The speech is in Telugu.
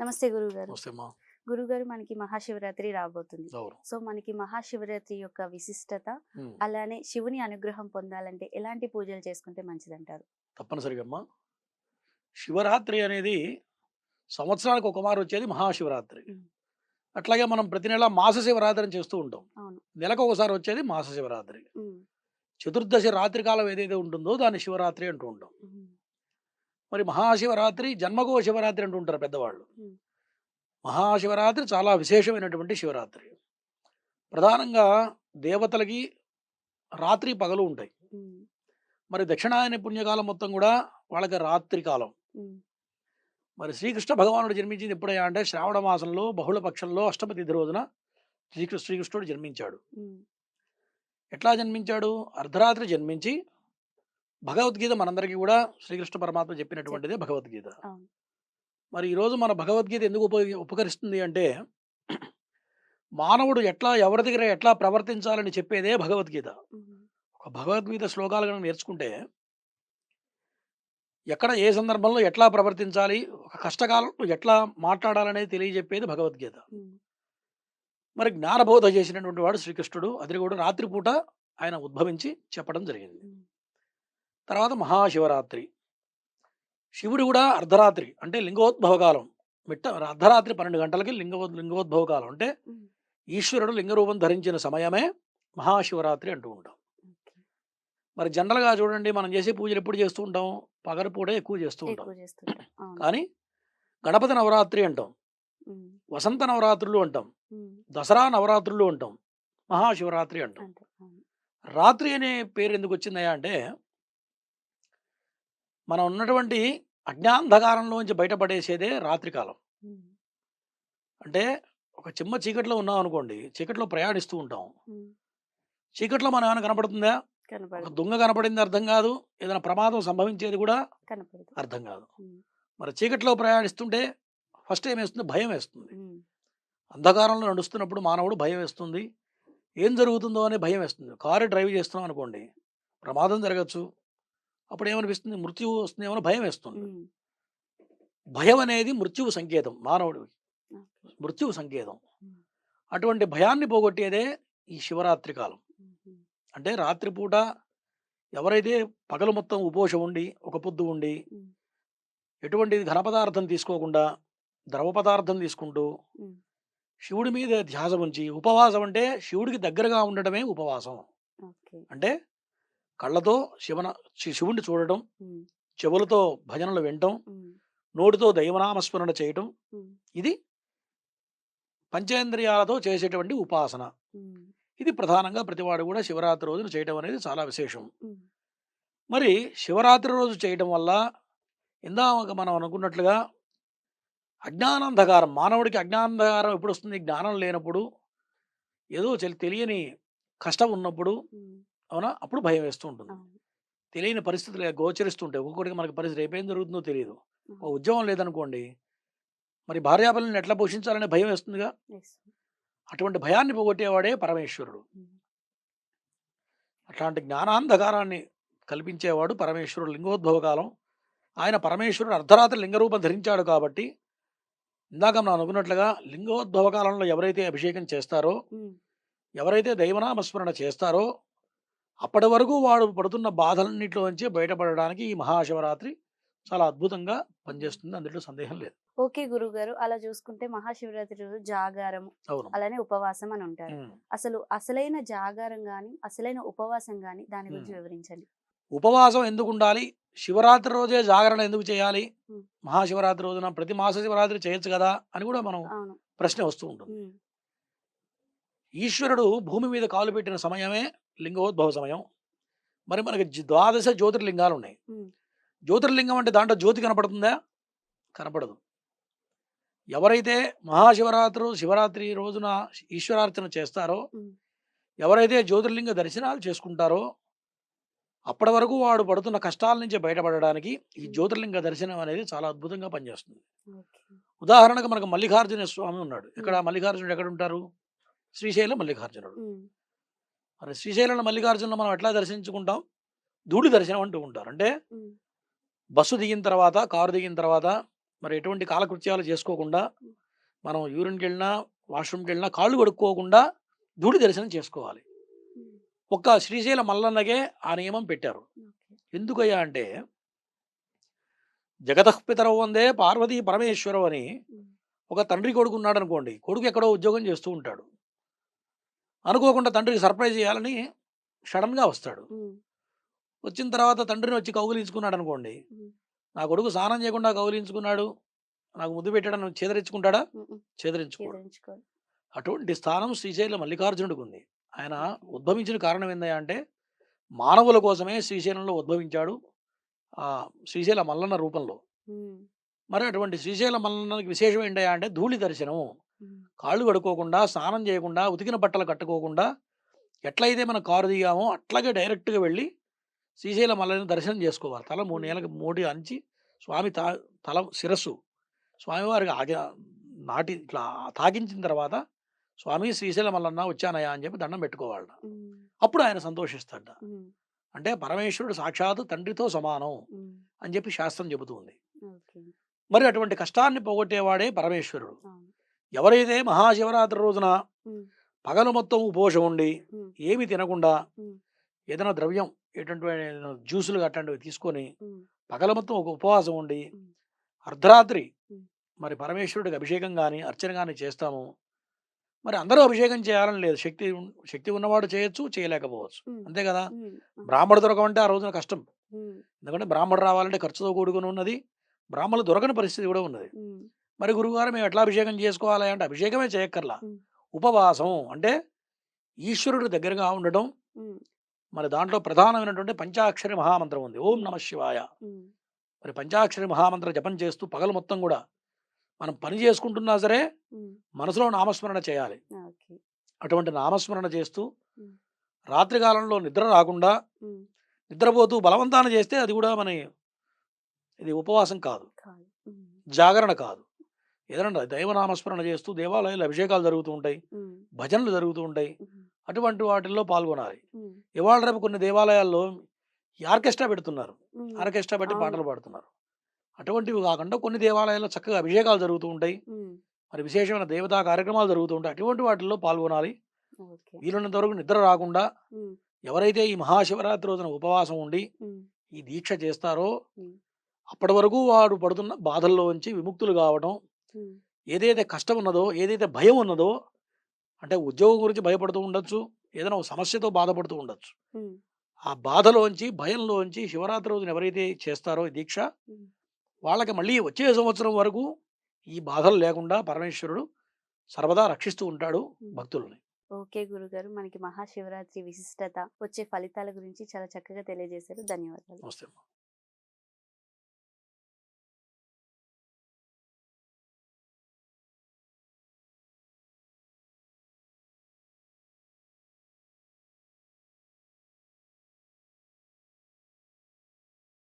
నమస్తే గురువు గారు వస్తే మా గురువు గారు మనకి మహాశివరాత్రి రాబోతుంది. సో మనకి మహాశివరాత్రి యొక్క విశిష్టత అలానే శివుని అనుగ్రహం పొందాలంటే ఎలాంటి పూజలు చేసుకుంటే మంచిదంటారు? తప్పనిసరిగా అమ్మా. శివరాత్రి అనేది సంవత్సరానికి ఒక మారు వచ్చేది మహాశివరాత్రి. అట్లాగే మనం ప్రతి నెల మాస శివరాత్రిని చేస్తూ ఉంటాం. అవును. నెలకు ఒకసారి వచ్చేది మాస శివరాత్రి. చతుర్దశి రాత్రి కాలం ఏదైతే ఉంటుందో దాన్ని శివరాత్రి అంటూ ఉంటాం. మరి మహాశివరాత్రి జన్మగో శివరాత్రి అంటూ ఉంటారు పెద్దవాళ్ళు. మహాశివరాత్రి చాలా విశేషమైనటువంటి శివరాత్రి. ప్రధానంగా దేవతలకి రాత్రి పగలు ఉంటాయి. మరి దక్షిణాయన పుణ్యకాలం మొత్తం కూడా వాళ్ళకి రాత్రి కాలం. మరి శ్రీకృష్ణ భగవానుడు జన్మించింది ఎప్పుడయ్యా అంటే శ్రావణ మాసంలో బహుళ పక్షంలో అష్టమి తిథి రోజున శ్రీకృష్ణ శ్రీకృష్ణుడు జన్మించాడు. ఎట్లా జన్మించాడు? అర్ధరాత్రి జన్మించి భగవద్గీత మనందరికీ కూడా శ్రీకృష్ణ పరమాత్మ చెప్పినటువంటిదే భగవద్గీత. మరి ఈరోజు మన భగవద్గీత ఎందుకు ఉప ఉపకరిస్తుంది అంటే మానవుడు ఎట్లా ఎవరి దగ్గర ఎట్లా ప్రవర్తించాలని చెప్పేదే భగవద్గీత. ఒక భగవద్గీత శ్లోకాలు కనుక నేర్చుకుంటే ఎక్కడ ఏ సందర్భంలో ఎట్లా ప్రవర్తించాలి ఒక కష్టకాలంలో ఎట్లా మాట్లాడాలనేది తెలియజెప్పేది భగవద్గీత. మరి జ్ఞానబోధ చేసినటువంటి వాడు శ్రీకృష్ణుడు. అది కూడా రాత్రిపూట ఆయన ఉద్భవించి చెప్పడం జరిగింది. తర్వాత మహాశివరాత్రి. శివుడు కూడా అర్ధరాత్రి అంటే లింగోద్భవ కాలం. మిట్ట అర్ధరాత్రి పన్నెండు గంటలకి లింగో లింగోద్భవ కాలం అంటే ఈశ్వరుడు లింగరూపం ధరించిన సమయమే మహాశివరాత్రి అంటూ ఉంటాం. మరి జనరల్గా చూడండి మనం చేసే పూజలు ఎప్పుడు చేస్తూ ఉంటాం? పగలపూటే ఎక్కువ చేస్తూ ఉంటాం. కానీ గణపతి నవరాత్రి అంటాం. వసంత నవరాత్రులు అంటాం. దసరా నవరాత్రులు అంటాం. మహాశివరాత్రి అంటాం. రాత్రి అనే పేరు ఎందుకు వచ్చిందయ్యా అంటే మనం ఉన్నటువంటి అజ్ఞాంధకారంలోంచి బయటపడేసేదే రాత్రికాలం అంటే ఒక చిమ్మ చీకట్లో ఉన్నాం అనుకోండి చీకట్లో ప్రయాణిస్తూ ఉంటాం. చీకట్లో మనం ఏమైనా కనపడుతుందా? ఒక దొంగ కనపడింది అర్థం కాదు. ఏదైనా ప్రమాదం సంభవించేది కూడా అర్థం కాదు. మరి చీకట్లో ప్రయాణిస్తుంటే ఫస్ట్ ఏం వేస్తుంది? భయం వేస్తుంది. అంధకారంలో నడుస్తున్నప్పుడు మానవుడు భయం వేస్తుంది. ఏం జరుగుతుందో అనే భయం వేస్తుంది. కారు డ్రైవ్ చేస్తున్నాం అనుకోండి ప్రమాదం జరగచ్చు. అప్పుడు ఏమనిపిస్తుంది మృత్యువు వస్తుందేమో భయం వేస్తుంది. భయం అనేది మృత్యువు సంకేతం మానవుడికి ఓకే. మృత్యువు సంకేతం. అటువంటి భయాన్ని పోగొట్టేదే ఈ శివరాత్రి కాలం. అంటే రాత్రిపూట ఎవరైతే పగలు మొత్తం ఉపోషం ఉండి ఒక పొద్దు ఉండి ఎటువంటి ఘన పదార్థం తీసుకోకుండా ద్రవ పదార్థం తీసుకుంటూ శివుడి మీద ధ్యాస ఉంచి ఉపవాసం అంటే శివుడికి దగ్గరగా ఉండడమే ఉపవాసం. అంటే కళ్ళతో శివన శివుణ్ణి చూడటం చెవులతో భజనలు వినటం నోటితో దైవనామస్మరణ చేయటం ఇది పంచేంద్రియాలతో చేసేటువంటి ఉపాసన. ఇది ప్రధానంగా ప్రతివాడు కూడా శివరాత్రి రోజున చేయటం అనేది చాలా విశేషం. మరి శివరాత్రి రోజు చేయటం వల్ల ఇందాక మనం అనుకున్నట్లుగా అజ్ఞానాంధకారం మానవుడికి అజ్ఞానాంధకారం ఎప్పుడు వస్తుంది? జ్ఞానం లేనప్పుడు ఏదో తెలి- తెలియని కష్టం ఉన్నప్పుడు అవునా? అప్పుడు భయం వేస్తూ ఉంటుంది. తెలియని పరిస్థితులు గోచరిస్తుంటాయి ఒక్కొక్కడికి మనకి పరిస్థితి రేపు జరుగుతుందో తెలియదు ఒక ఉద్యోగం లేదనుకోండి మరి భార్యాపిల్లల్ని ఎట్లా పోషించాలనే భయం వేస్తుందిగా. అటువంటి భయాన్ని పోగొట్టేవాడే పరమేశ్వరుడు. అట్లాంటి జ్ఞానాంధకారాన్ని కల్పించేవాడు పరమేశ్వరుడు లింగోద్భవ కాలం ఆయన పరమేశ్వరుడు అర్ధరాత్రి లింగరూపం ధరించాడు కాబట్టి ఇందాక మనం అనుకున్నట్లుగా లింగోద్భవ కాలంలో ఎవరైతే అభిషేకం చేస్తారో ఎవరైతే దైవనామస్మరణ చేస్తారో అప్పటి వరకు వాడు పడుతున్న బాధలన్నింటిలోంచి బయటపడడానికి ఈ మహాశివరాత్రి చాలా అద్భుతంగా పనిచేస్తుంది. అందులో సందేహం లేదు. ఓకే గురువు గారు అలా చూసుకుంటే మహాశివరాత్రి రోజు జాగారం అవును. అలానే ఉపవాసం అని ఉంటారు. అసలు అసలైన జాగారం గాని అసలైన ఉపవాసం గాని దాని గురించి. వివరించండి. ఉపవాసం ఎందుకు ఉండాలి? శివరాత్రి రోజే జాగరణ ఎందుకు చేయాలి. మహాశివరాత్రి రోజున ప్రతి మాస శివరాత్రి చేయొచ్చు కదా అని కూడా మనం ప్రశ్న వస్తూ ఉంటుంది. ఈశ్వరుడు భూమి మీద కాలు పెట్టిన సమయమే లింగోద్భవ సమయం. మరి మనకి ద్వాదశ జ్యోతిర్లింగాలు ఉన్నాయి. జ్యోతిర్లింగం అంటే దాంట్లో జ్యోతి కనపడుతుందా? కనపడదు. ఎవరైతే మహాశివరాత్రి శివరాత్రి రోజున ఈశ్వరార్చన చేస్తారో ఎవరైతే జ్యోతిర్లింగ దర్శనాలు చేసుకుంటారో అప్పటి వరకు వాడు పడుతున్న కష్టాల నుంచి బయటపడడానికి ఈ. జ్యోతిర్లింగ దర్శనం అనేది చాలా అద్భుతంగా పనిచేస్తుంది. ఉదాహరణకు మనకు మల్లికార్జున స్వామి ఉన్నాడు. ఇక్కడ. మల్లికార్జునుడు ఎక్కడ ఉంటారు? శ్రీశైలం మల్లికార్జునుడు. మరి శ్రీశైలం మల్లికార్జునులు మనం ఎట్లా దర్శించుకుంటాం? ధూళి దర్శనం అంటూ ఉంటారు. అంటే బస్సు దిగిన తర్వాత కారు దిగిన తర్వాత మరి ఎటువంటి కాలకృత్యాలు చేసుకోకుండా మనం యూరిన్కి వెళ్ళినా వాష్రూమ్కి వెళ్ళినా కాళ్ళు కడుక్కోకుండా ధూళి దర్శనం చేసుకోవాలి. ఒక్క శ్రీశైల మల్లన్నగే ఆ నియమం పెట్టారు. ఎందుకయ్యా అంటే జగతఃపితరవు వందే పార్వతీ పరమేశ్వరం అని ఒక తండ్రి కొడుకు ఉన్నాడు అనుకోండి కొడుకు ఎక్కడో ఉద్యోగం చేస్తూ ఉంటాడు. అనుకోకుండా తండ్రికి సర్ప్రైజ్ చేయాలని సడన్గా వస్తాడు. వచ్చిన తర్వాత తండ్రిని వచ్చి కౌగిలించుకున్నాడు అనుకోండి. నా కొడుకు స్నానం చేయకుండా కౌగిలించుకున్నాడు నాకు ముద్దు పెట్టాడని చేదరించుకుంటాడా? చేదరించుకోడు. అటువంటి స్థానం శ్రీశైల మల్లికార్జునుడికి ఉంది ఆయన ఉద్భవించిన కారణం ఏందయ్యా అంటే మానవుల కోసమే శ్రీశైలంలో ఉద్భవించాడు ఆ శ్రీశైల మల్లన్న రూపంలో. మరి అటువంటి శ్రీశైల మల్లన్నకి విశేషం ఏంటయ్యా అంటే ధూళి దర్శనం కాళ్ళు కడుక్కోకుండా స్నానం చేయకుండా ఉతికిన బట్టలు కట్టుకోకుండా ఎట్లయితే మనం కారు దిగామో అట్లాగే డైరెక్ట్గా వెళ్ళి శ్రీశైల మల్లని దర్శనం చేసుకోవాలి. తల మూడు నెలలకు మూడి అంచి స్వామి తా తల శిరస్సు. స్వామివారికి ఆగి నాటి ఇట్లా తాకించిన తర్వాత స్వామి శ్రీశైల మల్లన్న వచ్చానయ్యా అని చెప్పి దండం పెట్టుకోవాలి ఉమ్, అప్పుడు ఆయన సంతోషిస్తాడ అంటే పరమేశ్వరుడు సాక్షాత్ తండ్రితో సమానం అని చెప్పి శాస్త్రం చెబుతుంది. మరి అటువంటి కష్టాన్ని పోగొట్టేవాడే పరమేశ్వరుడు. ఎవరైతే మహాశివరాత్రి రోజున పగలు మొత్తం ఉపవాసం ఉండి ఏమి తినకుండా ఏదైనా ద్రవ్యం ఎటువంటి జ్యూసులు అట్లాంటివి తీసుకొని పగల మొత్తం ఒక ఉపవాసం ఉండి. అర్ధరాత్రి. మరి పరమేశ్వరుడికి అభిషేకం కానీ అర్చన కానీ చేస్తాము. మరి అందరూ అభిషేకం చేయాలని లేదు. శక్తి శక్తి ఉన్నవాడు చేయొచ్చు చేయలేకపోవచ్చు. అంతే కదా? బ్రాహ్మడు దొరకమంటే ఆ రోజున కష్టం. ఎందుకంటే బ్రాహ్మడు రావాలంటే ఖర్చుతో కూడుకుని ఉన్నది. బ్రాహ్మణులు దొరకని పరిస్థితి కూడా ఉన్నది. మరి గురువుగారు మేము ఎట్లా అభిషేకం చేసుకోవాలి అంటే అభిషేకమే చేయక్కర్లా. ఉపవాసం అంటే ఈశ్వరుడి దగ్గరగా ఉండటం. మరి దాంట్లో ప్రధానమైనటువంటి పంచాక్షరి మహామంత్రం ఉంది. ఓం నమ శివాయ. మరి పంచాక్షరి మహామంత్ర జపం చేస్తూ పగలు మొత్తం కూడా మనం పని చేసుకుంటున్నా సరే మనసులో నామస్మరణ చేయాలి. అటువంటి నామస్మరణ చేస్తూ ఉమ్. రాత్రి కాలంలో నిద్ర రాకుండా నిద్రపోతూ బలవంతాన చేస్తే అది కూడా మన ఇది ఉపవాసం కాదు. జాగరణ కాదు. ఏదైనా దైవనామస్మరణ చేస్తూ దేవాలయాలు అభిషేకాలు జరుగుతూ ఉంటాయి భజనలు జరుగుతూ ఉంటాయి. అటువంటి వాటిల్లో పాల్గొనాలి. ఇవాళ రేపు కొన్ని దేవాలయాల్లో ఆర్కెస్ట్రా పెడుతున్నారు. ఆర్కెస్ట్రా పెట్టి. పాటలు పాడుతున్నారు. అటువంటివి కాకుండా కొన్ని దేవాలయాల్లో చక్కగా అభిషేకాలు జరుగుతూ ఉంటాయి. మరి విశేషమైన దేవతా కార్యక్రమాలు జరుగుతూ ఉంటాయి. అటువంటి వాటిల్లో పాల్గొనాలి. వీలున్నంత వరకు నిద్ర రాకుండా ఎవరైతే ఈ మహాశివరాత్రి రోజున ఉపవాసం ఉండి ఈ దీక్ష చేస్తారో అప్పటి వరకు వాడు పడుతున్న బాధల్లోంచి విముక్తులు కావడం ఏదైతే కష్టం ఉన్నదో ఏదైతే భయం ఉన్నదో అంటే ఉద్యోగం గురించి భయపడుతూ ఉండొచ్చు ఏదైనా ఒక సమస్యతో బాధపడుతూ ఉండొచ్చు. ఆ బాధలోంచి భయంలోంచి శివరాత్రి రోజున ఎవరైతే చేస్తారో దీక్ష. వాళ్ళకి మళ్ళీ వచ్చే సంవత్సరం వరకు ఈ బాధలు లేకుండా పరమేశ్వరుడు సర్వదా రక్షిస్తూ ఉంటాడు. భక్తుల్ని. ఓకే గురుగారు. మనకి మహాశివరాత్రి విశిష్టత వచ్చే ఫలితాల గురించి చాలా చక్కగా తెలియజేశారు. ధన్యవాదాలు. నమస్తే.